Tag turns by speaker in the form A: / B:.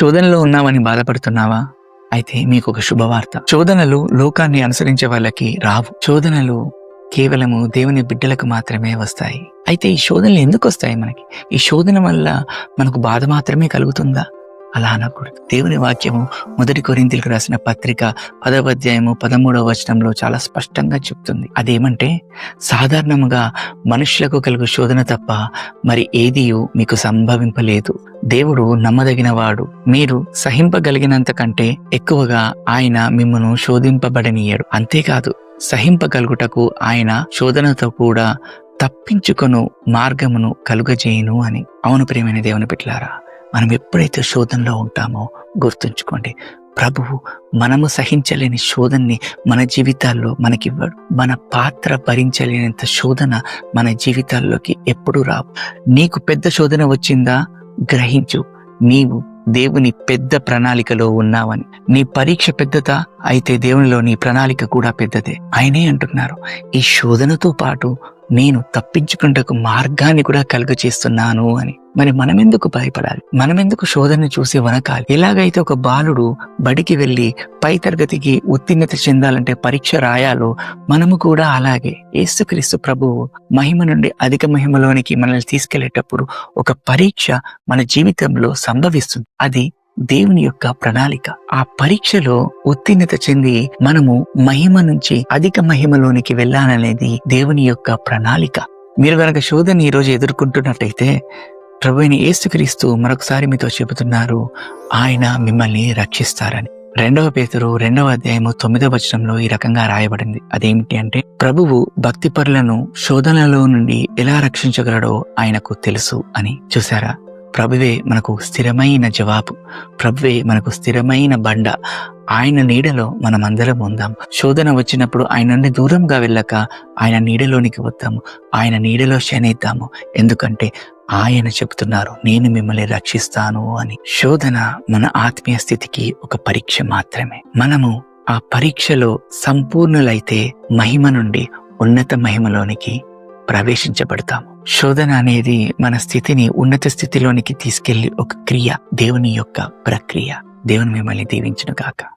A: శోధనలో ఉన్నామని బాధపడుతున్నావా? అయితే మీకు ఒక శుభవార్త. శోధనలు లోకాన్ని అనుసరించే వాళ్ళకి రావు. శోధనలు కేవలము దేవుని బిడ్డలకు మాత్రమే వస్తాయి. అయితే ఈ శోధనలు ఎందుకు వస్తాయి మనకి? ఈ శోధన వల్ల మనకు బాధ మాత్రమే కలుగుతుందా? అలా అనకూడదు. దేవుని వాక్యము మొదటి కొరింతలకు రాసిన పత్రిక పదవ అధ్యాయము పదమూడవ వచనంలో చాలా స్పష్టంగా చెప్తుంది. అదేమంటే సాధారణముగా మనుషులకు కలుగు శోధన తప్ప మరి ఏదియు మీకు సంభవింపలేదు. దేవుడు నమ్మదగినవాడు. మీరు సహింపగలిగినంత కంటే ఎక్కువగా ఆయన మిమ్మను శోధింపబడనీయడు. అంతేకాదు సహింపగలుగుటకు ఆయన శోధనతో కూడా తప్పించుకొను మార్గమును కలుగజేయును అని. అవును ప్రియమైన దేవుని పెట్టారా మనం ఎప్పుడైతే శోధనలో ఉంటామో గుర్తుంచుకోండి. ప్రభువు మనము సహించలేని శోధనని మన జీవితాల్లో మనకివ్వడు. మన పాత్ర భరించలేనంత శోధన మన జీవితాల్లోకి ఎప్పుడు రావు. నీకు పెద్ద శోధన వచ్చిందా? గ్రహించు. నీవు దేవుని పెద్ద ప్రణాళికలో ఉన్నావని. నీ పరీక్ష పెద్దదా? అయితే దేవునిలో నీ ప్రణాళిక కూడా పెద్దదే. ఆయనే అంటున్నారు. ఈ శోధనతో పాటు నేను తప్పించుకుంటకు మార్గాన్ని కూడా కలుగు చేస్తున్నాను అని. మరి మనమెందుకు భయపడాలి? మనమెందుకు శోధన చూసి వనకాలి ఎలాగైతే ఒక బాలుడు బడికి వెళ్ళి పై తరగతికి ఉత్తీర్ణత చెందాలంటే పరీక్ష రాయాలో మనము కూడా అలాగే యేసుక్రీస్తు ప్రభువు మహిమ నుండి అధిక మహిమలోనికి మనల్ని తీసుకెళ్ళేటప్పుడు ఒక పరీక్ష మన జీవితంలో సంభవిస్తుంది. అది దేవుని యొక్క ప్రణాళిక. ఆ పరీక్షలో ఉత్తీర్ణత చెంది మనము మహిమ నుంచి అధిక మహిమలోనికి వెళ్ళాలనేది దేవుని యొక్క ప్రణాళిక. మీరు గనక శోధన ఈ రోజు ఎదుర్కొంటున్నట్టయితే ప్రభుని ఏసుక్రీస్తు మరొకసారి మీతో చెబుతున్నారు ఆయన మిమ్మల్ని రక్షిస్తారని. రెండవ పేతురు రెండవ అధ్యాయము తొమ్మిదవ వచనంలో ఈ రకంగా రాయబడింది. అదేమిటి అంటే ప్రభువు భక్తి పరులను శోధనలో నుండి ఎలా రక్షించగలడో ఆయనకు తెలుసు అని. చూసారా ప్రభువే మనకు స్థిరమైన జవాబు. ప్రభువే మనకు స్థిరమైన బండ. ఆయన నీడలో మనం అందరం ఉందాం. శోధన వచ్చినప్పుడు ఆయన దూరంగా వెళ్ళక ఆయన నీడలోనికి వద్దాము. ఆయన నీడలో శనిద్దాము ఎందుకంటే ఆయన చెబుతున్నారు నేను మిమ్మల్ని రక్షిస్తాను అని. శోధన మన ఆత్మీయ స్థితికి ఒక పరీక్ష మాత్రమే. మనము ఆ పరీక్షలో సంపూర్ణులైతే మహిమ నుండి ఉన్నత మహిమలోనికి ప్రవేశించబడతాము. శోధన అనేది మన స్థితిని ఉన్నత స్థితిలోనికి తీసుకెళ్ళి ఒక క్రియ దేవుని యొక్క ప్రక్రియ. దేవుని మిమ్మల్ని దీవించును కాక